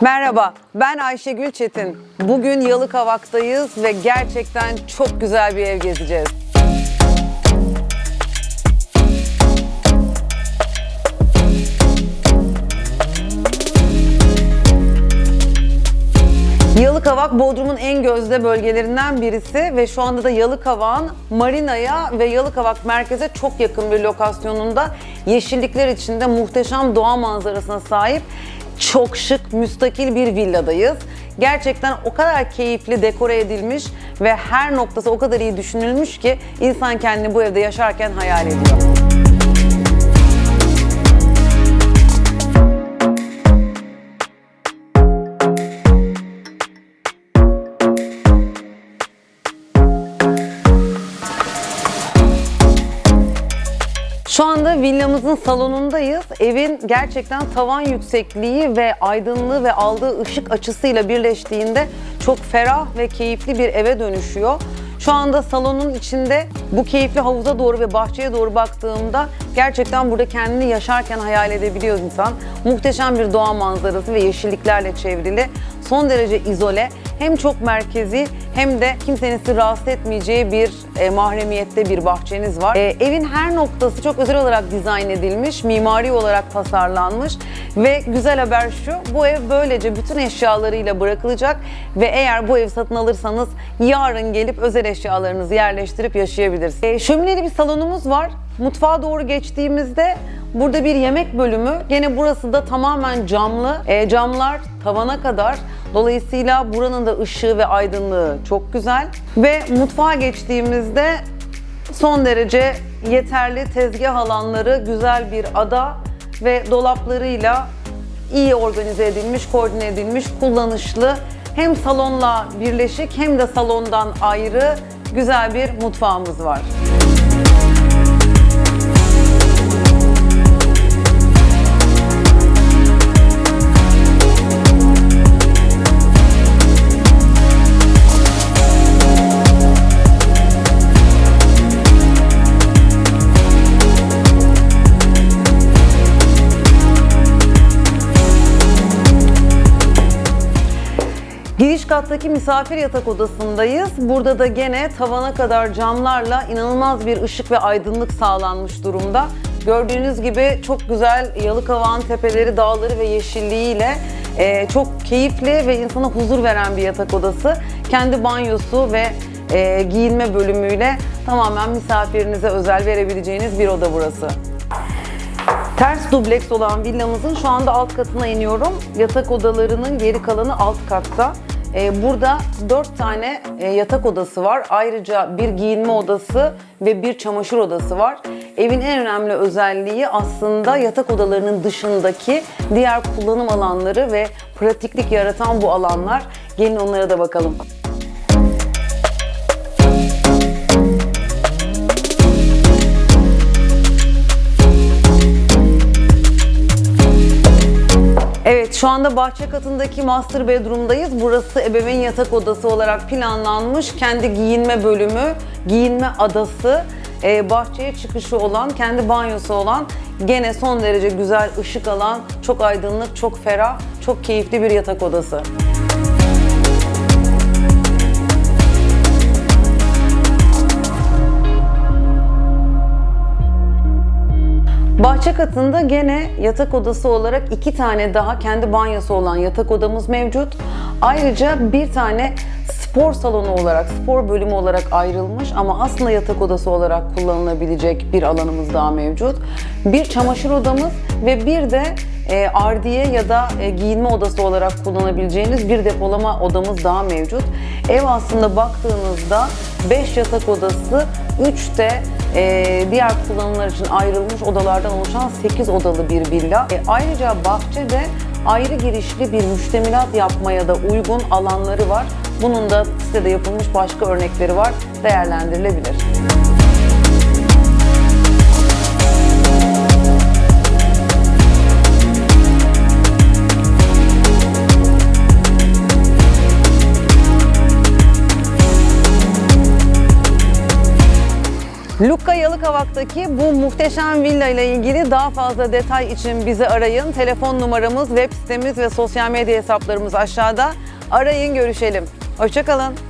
Merhaba, ben Ayşegül Çetin. Bugün Yalıkavak'tayız ve gerçekten çok güzel bir ev gezeceğiz. Yalıkavak Bodrum'un en gözde bölgelerinden birisi ve şu anda da Yalıkavak'ın Marina'ya ve Yalıkavak merkeze çok yakın bir lokasyonunda yeşillikler içinde muhteşem doğa manzarasına sahip çok şık, müstakil bir villadayız. Gerçekten o kadar keyifli dekore edilmiş ve her noktası o kadar iyi düşünülmüş ki insan kendini bu evde yaşarken hayal ediyor. Şu anda villamızın salonundayız. Evin gerçekten tavan yüksekliği ve aydınlığı ve aldığı ışık açısıyla birleştiğinde çok ferah ve keyifli bir eve dönüşüyor. Şu anda salonun içinde bu keyifli havuza doğru ve bahçeye doğru baktığımda gerçekten burada kendini yaşarken hayal edebiliyor insan. Muhteşem bir doğa manzarası ve yeşilliklerle çevrili, son derece izole, hem çok merkezi hem de kimsenin sizi rahatsız etmeyeceği bir e, mahremiyette bir bahçeniz var. E, evin her noktası çok özel olarak dizayn edilmiş, mimari olarak tasarlanmış ve güzel haber şu, bu ev böylece bütün eşyalarıyla bırakılacak ve eğer bu evi satın alırsanız yarın gelip özel eşyalarınızı yerleştirip yaşayabilirsiniz. E, şömineli bir salonumuz var. Mutfağa doğru geçtiğimizde burada bir yemek bölümü. Gene burası da tamamen camlı. E, camlar tavana kadar. Dolayısıyla buranın da ışığı ve aydınlığı çok güzel. Ve mutfağa geçtiğimizde son derece yeterli tezgah alanları, güzel bir ada ve dolaplarıyla iyi organize edilmiş, koordine edilmiş, kullanışlı hem salonla birleşik hem de salondan ayrı güzel bir mutfağımız var. Giriş kattaki misafir yatak odasındayız. Burada da gene tavana kadar camlarla inanılmaz bir ışık ve aydınlık sağlanmış durumda. Gördüğünüz gibi çok güzel Yalıkavak'ın tepeleri, dağları ve yeşilliğiyle e, çok keyifli ve insana huzur veren bir yatak odası. Kendi banyosu ve e, giyinme bölümüyle tamamen misafirinize özel verebileceğiniz bir oda burası. Ters dubleks olan villamızın şu anda alt katına iniyorum. Yatak odalarının geri kalanı alt katta. Ee, burada 4 tane e, yatak odası var. Ayrıca bir giyinme odası ve bir çamaşır odası var. Evin en önemli özelliği aslında yatak odalarının dışındaki diğer kullanım alanları ve pratiklik yaratan bu alanlar. Gelin onlara da bakalım. Şu anda bahçe katındaki master bedroom'dayız. Burası ebeveyn yatak odası olarak planlanmış. Kendi giyinme bölümü, giyinme adası, e, bahçeye çıkışı olan, kendi banyosu olan gene son derece güzel ışık alan, çok aydınlık, çok ferah, çok keyifli bir yatak odası. Bahçe katında gene yatak odası olarak iki tane daha kendi banyosu olan yatak odamız mevcut. Ayrıca bir tane spor salonu olarak, spor bölümü olarak ayrılmış ama aslında yatak odası olarak kullanılabilecek bir alanımız daha mevcut. Bir çamaşır odamız ve bir de e, ardiye ya da e, giyinme odası olarak kullanabileceğiniz bir depolama odamız daha mevcut. Ev aslında baktığınızda 5 yatak odası, 3 de e, diğer kullanımlar için ayrılmış odalardan oluşan 8 odalı bir villa. E, ayrıca bahçede ayrı girişli bir müştemilat yapmaya da uygun alanları var. Bunun da sitede yapılmış başka örnekleri var. Değerlendirilebilir. Lukka Yalıkavak Yalıkavak'taki bu muhteşem villa ile ilgili daha fazla detay için bizi arayın. Telefon numaramız, web sitemiz ve sosyal medya hesaplarımız aşağıda. Arayın görüşelim. Hoşçakalın.